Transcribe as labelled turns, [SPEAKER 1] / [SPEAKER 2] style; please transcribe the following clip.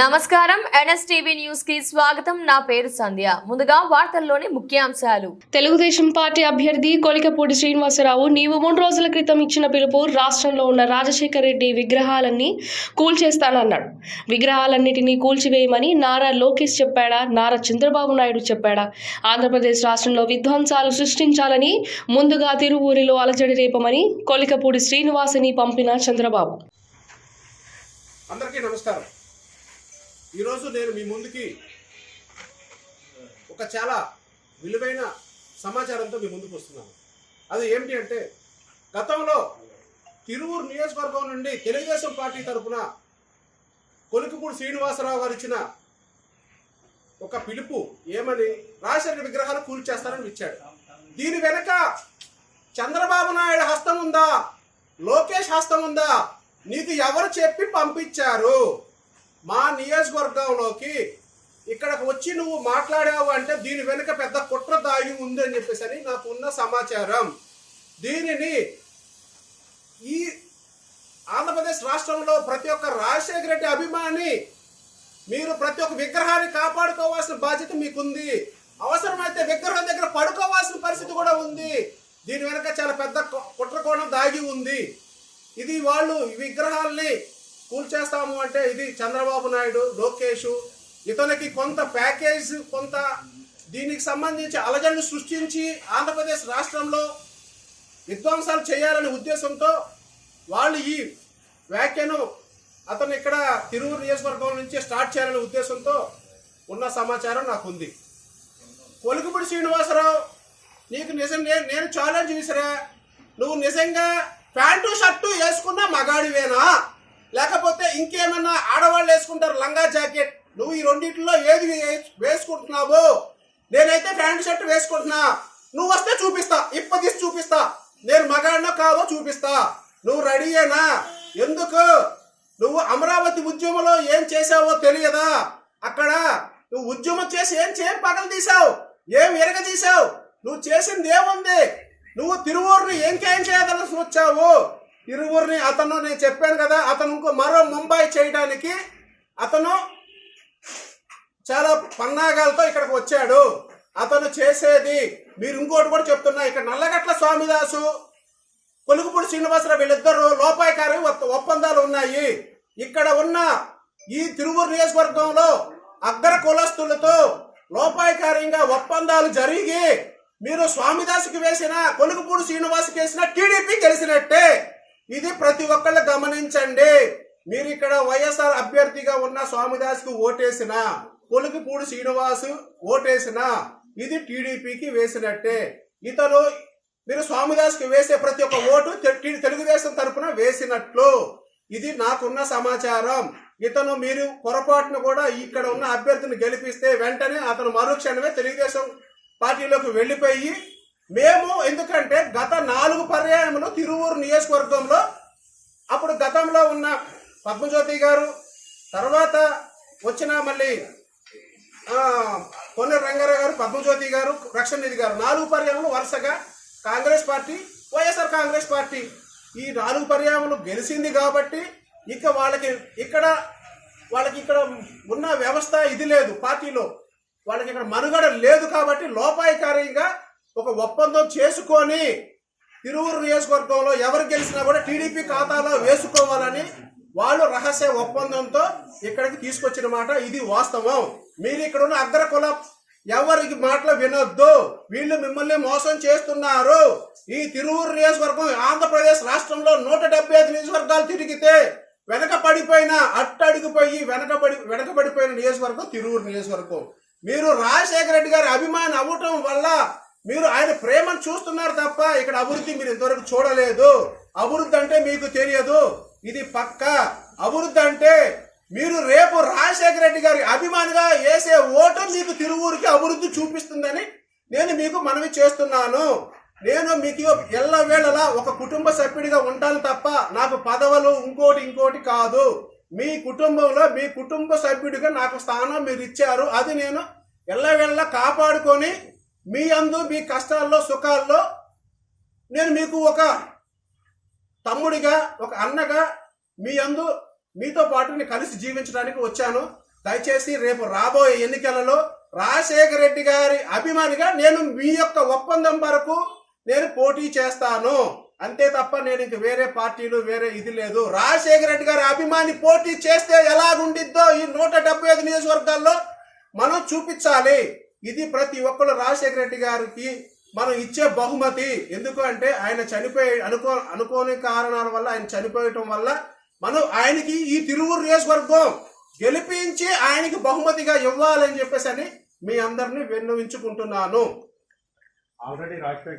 [SPEAKER 1] నమస్కారం. ఎన్ఎస్టీవీ న్యూస్కి స్వాగతం. నా పేరు సంధ్య. ముందుగా వార్తల్లోని ముఖ్యాంశాలు.
[SPEAKER 2] తెలుగుదేశం పార్టీ అభ్యర్థి కొలికపూడి శ్రీనివాసరావు నీవు మూడు రోజుల క్రితం ఇచ్చిన పిలుపు రాష్ట్రంలో ఉన్న రాజశేఖర రెడ్డి విగ్రహాలన్నీ కూల్చేస్తానన్నాడు. విగ్రహాలన్నిటినీ కూల్చివేయమని నారా లోకేష్ చెప్పాడా? నారా చంద్రబాబు నాయుడు చెప్పాడా? ఆంధ్రప్రదేశ్ రాష్ట్రంలో విధ్వంసాలు సృష్టించాలని ముందుగా తిరువూరిలో అలజడి రేపమని కొలికపూడి శ్రీనివాసని పంపిన చంద్రబాబు.
[SPEAKER 3] అందరికీ నమస్కారం. ఈరోజు నేను మీ ముందుకి ఒక చాలా విలువైన సమాచారంతో మీ ముందుకు వస్తున్నాను. అది ఏమిటి అంటే గతంలో తిరువూరు నియోజకవర్గం నుండి తెలుగుదేశం పార్టీ తరఫున కొలుకుపూడి శ్రీనివాసరావు గారు ఇచ్చిన ఒక పిలుపు ఏమని రాజశేఖర విగ్రహాలు కూల్చేస్తారని ఇచ్చాడు దీని వెనక చంద్రబాబు నాయుడు హస్తం ఉందా? లోకేష్ హస్తం ఉందా? నీకు ఎవరు చెప్పి పంపించారు? మా నియోజకవర్గంలోకి ఇక్కడికి వచ్చి నువ్వు మాట్లాడావు అంటే దీని వెనుక పెద్ద కుట్ర దాగి ఉంది అని చెప్పేసి అని నాకు ఉన్న సమాచారం. దీనిని ఈ ఆంధ్రప్రదేశ్ రాష్ట్రంలో ప్రతి ఒక్క రాజశేఖర రెడ్డి అభిమాని మీరు ప్రతి ఒక్క విగ్రహాన్ని కాపాడుకోవాల్సిన బాధ్యత మీకుంది. అవసరమైతే విగ్రహం దగ్గర పడుకోవాల్సిన పరిస్థితి కూడా ఉంది. దీని వెనక చాలా పెద్ద కుట్రకోణం దాగి ఉంది. ఇది వాళ్ళు విగ్రహాల్ని కూల్చేస్తాము అంటే ఇది చంద్రబాబు నాయుడు లోకేష్ ఇతనికి కొంత ప్యాకేజ్ కొంత దీనికి సంబంధించి అలజడులు సృష్టించి ఆంధ్రప్రదేశ్ రాష్ట్రంలో విధ్వంసాలు చేయాలనే ఉద్దేశంతో వాళ్ళు ఈ వ్యాఖ్యను అతను ఇక్కడ తిరువురు నియోజకవర్గం నుంచి స్టార్ట్ చేయాలనే ఉద్దేశంతో ఉన్న సమాచారం నాకు ఉంది కొలుకుపూడి శ్రీనివాసరావు నీకు నిజం నేను నేను ఛాలెంజ్ విసిరా నువ్వు నిజంగా ప్యాంటు షర్టు వేసుకున్న మగాడివేనా? లేకపోతే ఇంకేమన్నా ఆడవాళ్ళు వేసుకుంటారు లంగా జాకెట్. నువ్వు ఈ రెండింటిలో ఏది వేసుకుంటున్నావు? నేనైతే ప్యాంట్ షర్ట్ వేసుకుంటున్నా. నువ్వు వస్తే చూపిస్తా. ఇప్పదీసి చూపిస్తా. నేను మగాడినో కాదో చూపిస్తా. నువ్వు రెడీయేనా ఎందుకు? నువ్వు అమరావతి ఉద్యమంలో ఏం చేసావో తెలియదా? అక్కడ నువ్వు ఉద్యమం చేసి ఏం చేయం పగలు తీసావు ఏం ఎరగదీసావు నువ్వు చేసింది ఏముంది? నువ్వు తిరువూరుని ఏం కేం చేయదలసి వచ్చావు? ఇరువురిని అతను నేను చెప్పాను కదా అతను ఇంకో మరో ముంబై చేయడానికి అతను చాలా పన్నాగాలతో ఇక్కడికి వచ్చాడు. అతను చేసేది మీరు ఇంకోటి కూడా చెప్తున్నా ఇక్కడ నల్లగట్ల స్వామిదాసు కొలుగుపూడి శ్రీనివాసరావు వీళ్ళిద్దరు లోపాయకారి ఒప్పందాలు ఉన్నాయి. ఇక్కడ ఉన్న ఈ తిరువూరు నియోజకవర్గంలో అగ్ర కులస్తులతో లోపాయకార్యంగా ఒప్పందాలు జరిగి మీరు స్వామిదాసుకి వేసిన కొలుగుపూడి శ్రీనివాసుకి వేసిన టీడీపీ గెలిచినట్టే. ఇది ప్రతి ఒక్కళ్ళు గమనించండి. మీరు ఇక్కడ వైఎస్ఆర్ అభ్యర్థిగా ఉన్న స్వామిదాస్కి ఓటేసిన పొలుగుపూడి శ్రీనివాసు ఓటేసిన ఇది టీడీపీకి వేసినట్టే. ఇతను మీరు స్వామిదాస్కి వేసే ప్రతి ఒక్క ఓటు తెలుగుదేశం తరఫున వేసినట్లు. ఇది నాకున్న సమాచారం. ఇతను మీరు పొరపాటును కూడా ఇక్కడ ఉన్న అభ్యర్థిని గెలిపిస్తే వెంటనే అతను మరుక్షణమే తెలుగుదేశం పార్టీలోకి వెళ్ళిపోయి మేము ఎందుకంటే గత నాలుగు పర్యాయములు తిరువూరు నియోజకవర్గంలో అప్పుడు గతంలో ఉన్న పద్మజ్యోతి గారు తర్వాత వచ్చిన మళ్ళీ ఆ, పొన్న రంగారావు గారు పద్మజ్యోతి గారు రక్షణ నిధి గారు నాలుగు పర్యాయములు వరుసగా కాంగ్రెస్ పార్టీ వైఎస్ఆర్ కాంగ్రెస్ పార్టీ. ఈ నాలుగు పర్యాయములు గెలిచింది కాబట్టి ఇక వాళ్ళకి ఇక్కడ వాళ్ళకి ఇక్కడ ఉన్న వ్యవస్థ ఇది లేదు పార్టీలో. వాళ్ళకి ఇక్కడ మనుగడ లేదు కాబట్టి లోపాయకారిగా ఒక ఒప్పందం చేసుకొని తిరువురు నియోజకవర్గంలో ఎవరు గెలిచినా కూడా టీడీపీ ఖాతాలో వేసుకోవాలని వాళ్ళు రహస్య ఒప్పందంతో ఇక్కడికి తీసుకొచ్చిన మాట ఇది వాస్తవం. మీరు ఇక్కడ ఉన్న అగ్రకుల ఎవరికి మాటలు వినొద్దు. వీళ్ళు మిమ్మల్ని మోసం చేస్తున్నారు. ఈ తిరువురు నియోజకవర్గం ఆంధ్రప్రదేశ్ రాష్ట్రంలో నూట డెబ్బై ఐదు నియోజకవర్గాలు తిరిగితే వెనక పడిపోయిన అట్టడుగుపోయి వెనకబడి వెనకబడిపోయిన నియోజకవర్గం తిరువురు నియోజకవర్గం. మీరు రాజశేఖర రెడ్డి గారి అభిమాని అవ్వటం వల్ల మీరు ఆయన ప్రేమను చూస్తున్నారు తప్ప ఇక్కడ అభివృద్ధి మీరు ఇంతవరకు చూడలేదు. అభివృద్ధి అంటే మీకు తెలియదు. ఇది పక్క. అభివృద్ధి అంటే మీరు రేపు రాజశేఖర రెడ్డి గారి అభిమానిగా వేసే ఓటు మీకు తిరువూరికి అభివృద్ధి చూపిస్తుందని నేను మీకు మనవి చేస్తున్నాను. నేను మీకు ఎల్లవేళలా ఒక కుటుంబ సభ్యుడిగా ఉంటాను తప్ప నాకు పదవులు ఇంకోటి ఇంకోటి కాదు. మీ కుటుంబంలో మీ కుటుంబ సభ్యుడిగా నాకు స్థానం మీరు ఇచ్చారు. అది నేను ఎల్లవేళలా కాపాడుకొని మీ అందు మీ కష్టాల్లో సుఖాల్లో నేను మీకు ఒక తమ్ముడిగా ఒక అన్నగా మీ అందు మీతో పాటు నేను కలిసి జీవించడానికి వచ్చాను. దయచేసి రేపు రాబోయే ఎన్నికలలో రాజశేఖర రెడ్డి గారి అభిమానిగా నేను మీ యొక్క ఒప్పందం వరకు నేను పోటీ చేస్తాను. అంతే తప్ప నేను ఇంక వేరే పార్టీలు వేరే ఇది లేదు. రాజశేఖర రెడ్డి గారి అభిమాని పోటీ చేస్తే ఎలాగుండిద్దో ఈ నూట డెబ్బై ఐదు నియోజకవర్గాల్లో మనం చూపించాలి. ఇది ప్రతి ఒక్కరు రాజశేఖర రెడ్డి గారికి మనం ఇచ్చే బహుమతి. ఎందుకు అంటే ఆయన చనిపోయి అనుకో అనుకోని కారణాల వల్ల ఆయన చనిపోయటం వల్ల మనం ఆయనకి ఈ తిరువురు నియోజకవర్గం గెలిపించి ఆయనకి బహుమతిగా ఇవ్వాలని చెప్పేసి అని మీ అందరిని విన్నవించుకుంటున్నాను.
[SPEAKER 4] ఆల్రెడీ రాజశేఖర్